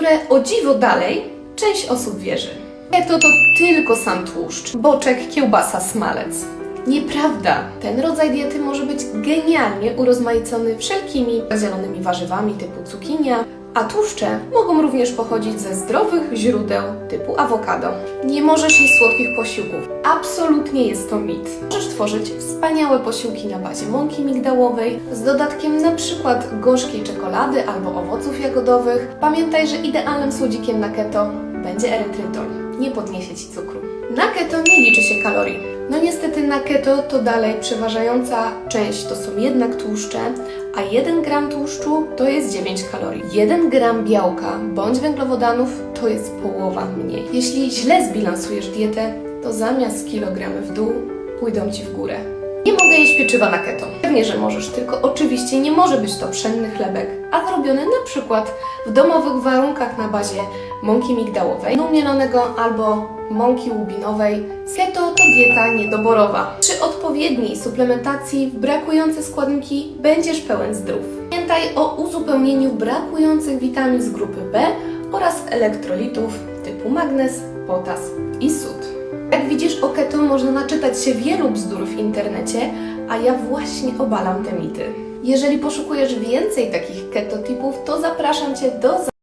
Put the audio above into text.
które o dziwo dalej część osób wierzy. Keto to tylko sam tłuszcz, boczek, kiełbasa, smalec. Nieprawda! Ten rodzaj diety może być genialnie urozmaicony wszelkimi zielonymi warzywami typu cukinia, a tłuszcze mogą również pochodzić ze zdrowych źródeł typu awokado. Nie możesz jeść słodkich posiłków. Absolutnie jest to mit. Możesz tworzyć wspaniałe posiłki na bazie mąki migdałowej z dodatkiem na przykład gorzkiej czekolady albo owoców jagodowych. Pamiętaj, że idealnym słodzikiem na keto będzie erytrytol. Nie podniesie Ci cukru. Na keto nie liczy się kalorii. No niestety na keto to dalej przeważająca część to są jednak tłuszcze, a 1 gram tłuszczu to jest 9 kalorii. 1 gram białka bądź węglowodanów to jest połowa mniej. Jeśli źle zbilansujesz dietę, to zamiast kilogramy w dół pójdą Ci w górę. Nie mogę jeść pieczywa na keto. Pewnie, że możesz, tylko oczywiście nie może być to pszenny chlebek, a zrobiony na przykład w domowych warunkach na bazie mąki migdałowej, mielonego albo mąki łubinowej. Keto to dieta niedoborowa. Przy odpowiedniej suplementacji w brakujące składniki będziesz pełen zdrów. Pamiętaj o uzupełnieniu brakujących witamin z grupy B oraz elektrolitów typu magnez, potas i sód. O keto można naczytać się wielu bzdur w internecie, a ja właśnie obalam te mity. Jeżeli poszukujesz więcej takich keto tipów, to zapraszam Cię do